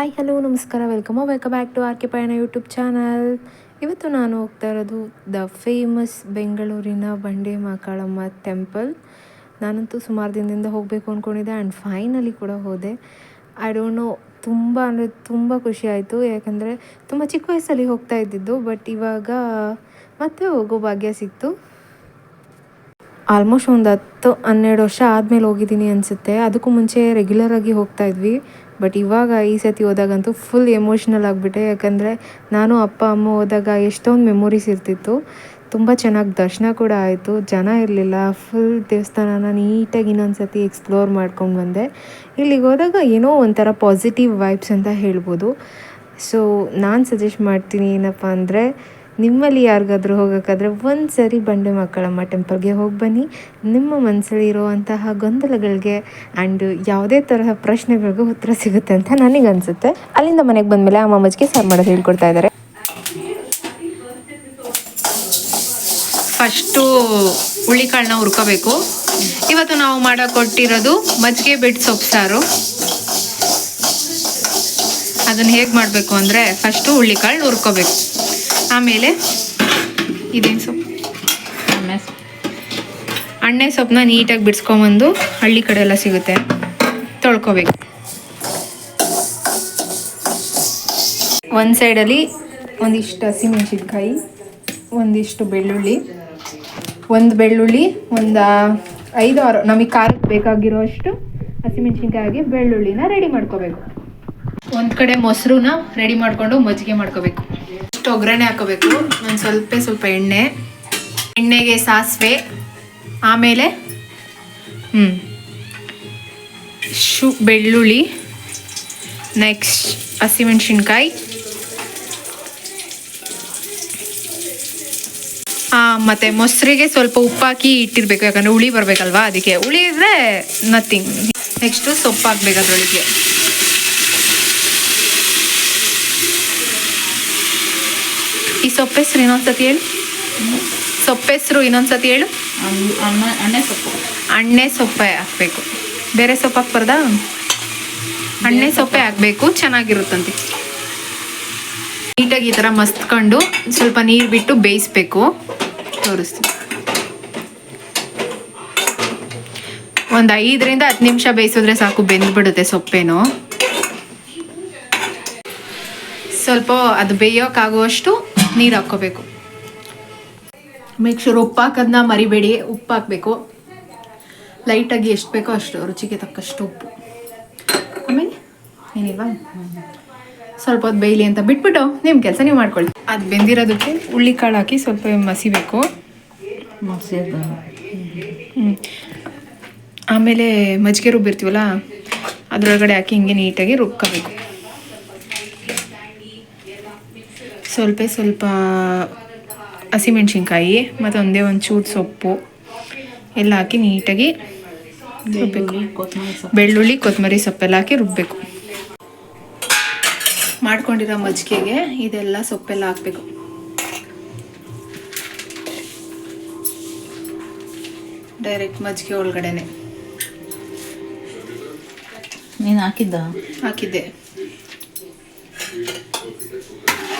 Hi, hello, ನಮಸ್ಕಾರ. Welcome welcome back to R K Payana YouTube channel ಇವತ್ತು ನಾನು ಹೋಗ್ತಾ ಇರೋದು ದ ಫೇಮಸ್ ಬೆಂಗಳೂರಿನ ಬಂಡೆ ಮಾಕಾಳಮ್ಮ ಟೆಂಪಲ್ ನಾನಂತೂ ಸುಮಾರು ದಿನದಿಂದ ಹೋಗಬೇಕು ಅಂದ್ಕೊಂಡಿದ್ದೆ ಆ್ಯಂಡ್ ಫೈನಲಿ ಕೂಡ ಹೋದೆ. ಐ ಡೋಂಟ್ ನೋ ತುಂಬ ಅಂದರೆ ತುಂಬ ಖುಷಿ ಆಯಿತು. ಯಾಕಂದರೆ ತುಂಬ ಚಿಕ್ಕ ವಯಸ್ಸಲ್ಲಿ ಹೋಗ್ತಾ ಇದ್ದಿದ್ದು ಬಟ್ ಇವಾಗ ಮತ್ತೆ ಹೋಗೋ ಭಾಗ್ಯ ಸಿಕ್ತು. ಆಲ್ಮೋಸ್ಟ್ ಒಂದು ಹತ್ತು ಹನ್ನೆರಡು ವರ್ಷ ಆದಮೇಲೆ ಹೋಗಿದ್ದೀನಿ ಅನಿಸುತ್ತೆ. ಅದಕ್ಕೂ ಮುಂಚೆ ರೆಗ್ಯುಲರಾಗಿ ಹೋಗ್ತಾ ಇದ್ವಿ. ಬಟ್ ಇವಾಗ ಈ ಸತಿ ಹೋದಾಗಂತೂ ಫುಲ್ ಎಮೋಷ್ನಲ್ ಆಗಿಬಿಟ್ಟೆ. ಯಾಕಂದರೆ ನಾನು ಅಪ್ಪ, ಅಮ್ಮ ಹೋದಾಗ ಎಷ್ಟೊಂದು ಮೆಮೊರೀಸ್ ಇರ್ತಿತ್ತು. ತುಂಬ ಚೆನ್ನಾಗಿ ದರ್ಶನ ಕೂಡ ಆಯಿತು. ಜನ ಇರಲಿಲ್ಲ. ಫುಲ್ ದೇವಸ್ಥಾನನ ನೀಟಾಗಿ ಇನ್ನೊಂದು ಸತಿ ಎಕ್ಸ್ಪ್ಲೋರ್ ಮಾಡ್ಕೊಂಡು ಬಂದೆ. ಇಲ್ಲಿಗೆ ಹೋದಾಗ ಏನೋ ಒಂಥರ ಪಾಸಿಟಿವ್ ವೈಬ್ಸ್ ಅಂತ ಹೇಳ್ಬೋದು. ಸೊ ನಾನು ಸಜೆಸ್ಟ್ ಮಾಡ್ತೀನಿ ಏನಪ್ಪ ಅಂದರೆ ನಿಮ್ಮಲ್ಲಿ ಯಾರಿಗಾದರೂ ಹೋಗೋಕ್ಕಾದ್ರೆ ಒಂದು ಸರಿ ಬಂಡೆ ಮಕ್ಕಳಮ್ಮ ಟೆಂಪಲ್ಗೆ ಹೋಗಿ ಬನ್ನಿ. ನಿಮ್ಮ ಮನಸ್ಸಲ್ಲಿ ಇರುವಂತಹ ಗೊಂದಲಗಳಿಗೆ ಆ್ಯಂಡ್ ಯಾವುದೇ ತರಹ ಪ್ರಶ್ನೆಗಳಿಗೂ ಉತ್ತರ ಸಿಗುತ್ತೆ ಅಂತ ನನಗೆ ಅನಿಸುತ್ತೆ ಅಲ್ಲಿಂದ ಮನೆಗೆ ಬಂದಮೇಲೆ ಅಮ್ಮ ಮಜ್ಜಿಗೆ ಸರ್ ಮಾಡೋದು ಹೇಳ್ಕೊಡ್ತಾ ಇದ್ದಾರೆ ಫಸ್ಟು ಹುಳ್ಳಿಕಾಳನ್ನ ಹುರ್ಕೋಬೇಕು. ಇವತ್ತು ನಾವು ಮಾಡೋ ಕೊಟ್ಟಿರೋದು ಮಜ್ಜಿಗೆ ಬೆಡ್ ಸೊಪ್ಪು ಸಾರು. ಅದನ್ನು ಹೇಗೆ ಮಾಡಬೇಕು ಅಂದರೆ ಫಸ್ಟು ಹುಳ್ಳಿಕಾಳು ಹುರ್ಕೋಬೇಕು. ಆಮೇಲೆ ಇದೇನು ಸೊಪ್ಪು? ಅಣ್ಣೆ ಸೊಪ್ಪನ್ನ ನೀಟಾಗಿ ಬಿಡಿಸ್ಕೊಂಬಂದು ಹಳ್ಳಿ ಕಡೆ ಎಲ್ಲ ಸಿಗುತ್ತೆ. ತೊಳ್ಕೊಬೇಕು. ಒಂದು ಸೈಡಲ್ಲಿ ಒಂದಿಷ್ಟು ಹಸಿಮೆಣಸಿನ್ಕಾಯಿ ಒಂದಿಷ್ಟು ಬೆಳ್ಳುಳ್ಳಿ ಒಂದು ಬೆಳ್ಳುಳ್ಳಿ ಒಂದು ಐದು ಆರು ನಮಗೆ ಖಾರಕ್ಕೆ ಬೇಕಾಗಿರೋ ಅಷ್ಟು ಹಸಿಮೆಣಸಿನ್ಕಾಯಿಗೆ ಬೆಳ್ಳುಳ್ಳಿನ ರೆಡಿ ಮಾಡ್ಕೋಬೇಕು. ಒಂದು ಕಡೆ ಮೊಸರನ್ನ ರೆಡಿ ಮಾಡಿಕೊಂಡು ಮಜ್ಜಿಗೆ ಮಾಡ್ಕೋಬೇಕು. ಇಷ್ಟು ಒಗ್ಗರಣೆ ಹಾಕೋಬೇಕು. ಒಂದು ಸ್ವಲ್ಪ ಸ್ವಲ್ಪ ಎಣ್ಣೆ, ಎಣ್ಣೆಗೆ ಸಾಸಿವೆ, ಆಮೇಲೆ ಹ್ಞೂ ಶು, ಬೆಳ್ಳುಳ್ಳಿ, ನೆಕ್ಸ್ಟ್ ಹಸಿಮೆಣಸಿನ್ಕಾಯಿ ಮತ್ತು ಮೊಸರಿಗೆ ಸ್ವಲ್ಪ ಉಪ್ಪಾಕಿ ಇಟ್ಟಿರಬೇಕು, ಯಾಕಂದರೆ ಹುಳಿ ಬರಬೇಕಲ್ವಾ, ಅದಕ್ಕೆ. ಹುಳಿ ಇದ್ದರೆ ನಥಿಂಗ್ ನೆಕ್ಸ್ಟು ಸೊಪ್ಪು ಹಾಕ್ಬೇಕು ಅದರೊಳಗೆ. ಈ ಸೊಪ್ಪು ಹೆಸರು ಇನ್ನೊಂದ್ಸತಿ ಹೇಳು ಸೊಪ್ಪು ಹೆಸರು ಇನ್ನೊಂದ್ಸತಿ ಹೇಳು ಅಣ್ಣೆ ಸೊಪ್ಪು ಅಣ್ಣೆ ಸೊಪ್ಪೆ ಹಾಕ್ಬೇಕು ಬೇರೆ ಸೊಪ್ಪು ಹಾಕ್ಬಾರ್ದಾ ಅಣ್ಣೆ ಸೊಪ್ಪೆ ಹಾಕ್ಬೇಕು ಚೆನ್ನಾಗಿರುತ್ತಂತೆ ನೀಟಾಗಿ ಈ ಥರ ಮಸ್ತ್ಕೊಂಡು ಸ್ವಲ್ಪ ನೀರು ಬಿಟ್ಟು ಬೇಯಿಸ್ಬೇಕು ತೋರಿಸ್ತೀನಿ. ಒಂದು ಐದರಿಂದ ಹತ್ತು ನಿಮಿಷ ಬೇಯಿಸಿದ್ರೆ ಸಾಕು ಬೆಂದ್ಬಿಡುತ್ತೆ ಸೊಪ್ಪೇನು. ಸ್ವಲ್ಪ ಅದು ಬೇಯೋಕ್ಕಾಗುವಷ್ಟು ನೀರು ಹಾಕ್ಕೋಬೇಕು ಮೇಕ್ ಉಪ್ಪು ಹಾಕೋದನ್ನ ಮರಿಬೇಡಿ, ಉಪ್ಪು ಹಾಕಬೇಕು. ಲೈಟಾಗಿ ಎಷ್ಟು ಬೇಕೋ ಅಷ್ಟು, ರುಚಿಗೆ ತಕ್ಕಷ್ಟು ಉಪ್ಪು. ಆಮೇಲೆ ಏನಿಲ್ವಾ? ಸ್ವಲ್ಪ ಹೊತ್ತು ಬೇಯಲಿ ಅಂತ ಬಿಟ್ಬಿಟ್ಟು ನಿಮ್ಮ ಕೆಲಸ ನೀವು ಮಾಡ್ಕೊಳ್ಳಿ. ಅದು ಬೆಂದಿರೋದಕ್ಕೆ ಹುಳ್ಳಿ ಕಾಳು ಹಾಕಿ ಸ್ವಲ್ಪ ಮಸಿಬೇಕು. ಮಸಿ ಹ್ಮ್. ಆಮೇಲೆ ಮಜ್ಜಿಗೆ ರುಬ್ಬಿರ್ತೀವಲ್ಲ, ಅದರೊಳಗಡೆ ಹಾಕಿ ಹಿಂಗೆ ನೀಟಾಗಿ ರುಬ್ಕೋಬೇಕು. ಸ್ವಲ್ಪ ಸ್ವಲ್ಪ ಹಸಿಮೆಣ್ಸಿನ್ಕಾಯಿ ಮತ್ತು ಒಂದೇ ಒಂದು ಚೂರು ಸೊಪ್ಪು ಎಲ್ಲ ಹಾಕಿ ನೀಟಾಗಿ ಸೊಪ್ಪು. ಬೆಳ್ಳುಳ್ಳಿ ಕೊತ್ತಂಬರಿ ಸೊಪ್ಪೆಲ್ಲ ಹಾಕಿ ರುಬ್ಬೇಕು. ಮಾಡ್ಕೊಂಡಿರೋ ಮಜ್ಜಿಗೆಗೆ ಇದೆಲ್ಲ ಸೊಪ್ಪೆಲ್ಲ ಹಾಕ್ಬೇಕು. ಡೈರೆಕ್ಟ್ ಮಜ್ಜಿಗೆ ಒಳಗಡೆನೆ. ನೀನು ಹಾಕಿದ್ದ? ಹಾಕಿದ್ದೆ.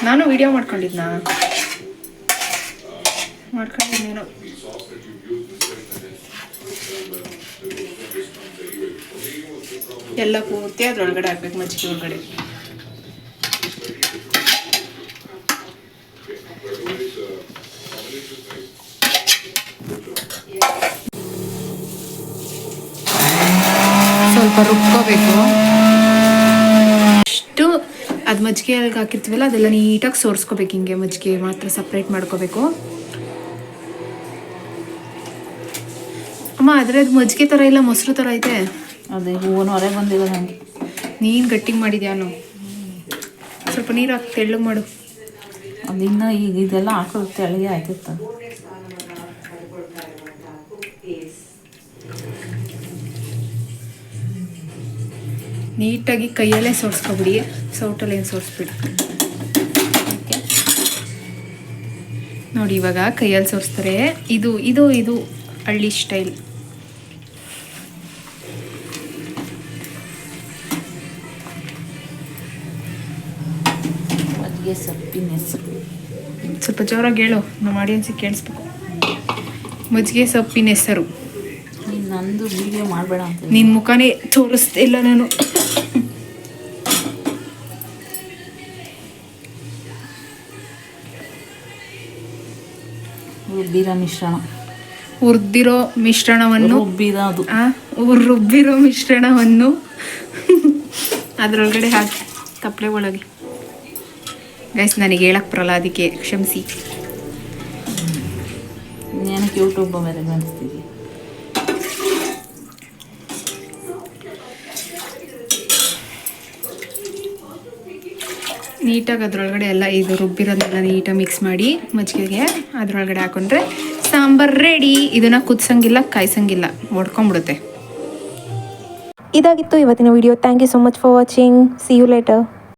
ನಾನು ವಿಡಿಯೋ ಮಾಡ್ಕೊಂಡಿದ್ನಾ? ಮಾಡ್ಕೊಂಡಿದ್ದೇನೋ ಎಲ್ಲ ಪೂರ್ತಿ ಅದ್ರೊಳಗಡೆ ಹಾಕ್ಬೇಕು ಮಜ್ಜಿಗೆ ಒಳಗಡೆ. ಸ್ವಲ್ಪ ರುಬ್ಕೋಬೇಕು. ಅದು ಮಜ್ಜಿಗೆ ಹಾಕಿರ್ತೀವಲ್ಲ ಅದೆಲ್ಲ ನೀಟಾಗಿ ಸೋರಿಸ್ಕೋಬೇಕು ಹಿಂಗೆ ಮಜ್ಜಿಗೆ ಮಾತ್ರ ಸಪ್ರೇಟ್ ಮಾಡ್ಕೋಬೇಕು. ಅಮ್ಮ ಅದ್ರದ್ದು ಮಜ್ಜಿಗೆ ಥರ ಇಲ್ಲ ಮೊಸರು ಥರ ಐತೆ. ಅದೇ ಹೂವನು ಹೊರಗೆ ಬಂದಿಲ್ಲ ನನಗೆ ನೀನು ಗಟ್ಟಿಗೆ ಮಾಡಿದ್ಯಾನು ಸ್ವಲ್ಪ ನೀರು ಹಾಕಿ ತೆಳ್ಳಗೆ ಮಾಡು. ಅದು ಇನ್ನೂ ಈಗ ಇದೆಲ್ಲ ಹಾಕೋದು ತೆಳಗೆ ಆಯ್ತಿತ್ತು. ನೀಟಾಗಿ ಕೈಯಲ್ಲೇ ಸೋರ್ಸ್ಕೊಬಿಡಿ. ಸೌಟಲ್ಲಿ ಏನು ಸೋರಿಸ್ಬಿಡಿ. ನೋಡಿ ಇವಾಗ ಕೈಯಲ್ಲಿ ಸೋರಿಸ್ತಾರೆ. ಇದು ಇದು ಇದು ಹಳ್ಳಿ ಸ್ಟೈಲ್. ಸೊಪ್ಪಿನ ಹೆಸರು ಸ್ವಲ್ಪ ಜೋರಾಗಿ ಹೇಳು. ನಮ್ಮ ಆಡಿಯನ್ಸಿಗೆ ಕೇಳಿಸ್ಬೇಕು. ಮಜ್ಜಿಗೆ ಸೊಪ್ಪಿನ ಹೆಸರು. ನಂದು ವಿಡಿಯೋ ಮಾಡಬೇಡ ನಿನ್ನ ಮುಖನೇ ತೋರಿಸ್ತಿಲ್ಲ ನಾನು. ರುಬ್ಬಿರೋ ಮಿಶ್ರಣ. ಹುರಿದಿರೋ ಮಿಶ್ರಣವನ್ನು ರುಬ್ಬಿರೋದು ರುಬ್ಬಿರೋ ಮಿಶ್ರಣವನ್ನು ಅದರೊಳಗಡೆ ಹಾಕಿ ತಪ್ಪಲೆ ಒಳಗೆ. ಗೈಸ್ ನನಗೆ ಹೇಳಕ್ಕೆ ಬರಲ್ಲ ಅದಕ್ಕೆ ಕ್ಷಮಿಸಿ. ನಾನು ಯೂಟ್ಯೂಬ್ ಮೇಲೆ ಬೆಳೆಸ್ತೀವಿ ನೀಟಾಗಿ ಅದರೊಳಗಡೆ ಎಲ್ಲ ಇದು ರುಬ್ಬಿರೋದೆಲ್ಲ ನೀಟಾಗಿ ಮಿಕ್ಸ್ ಮಾಡಿ ಮಜ್ಜಿಗೆಗೆ ಅದರೊಳಗಡೆ ಹಾಕೊಂಡ್ರೆ ಸಾಂಬಾರ್ ರೆಡಿ ಇದನ್ನು ಕುದಿಸಂಗಿಲ್ಲ, ಕಾಯಿಸಂಗಿಲ್ಲ. ಒಡ್ಕೊಂಬಿಡುತ್ತೆ. ಇದಾಗಿತ್ತು ಇವತ್ತಿನ video thank you so much for watching see you later